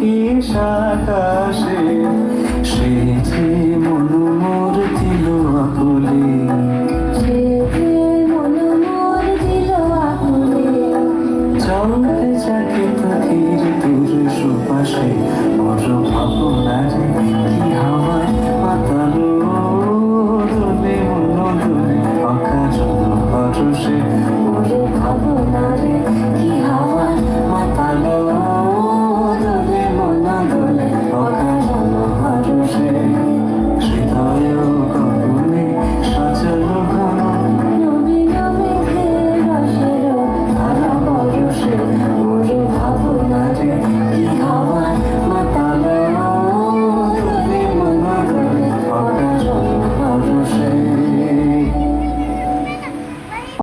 আকাশ আকাশে সে যে মনোমর দিল আকুলে। চলতে যাকে তো ধীরে দূর সুপাশে মর ভাবনারে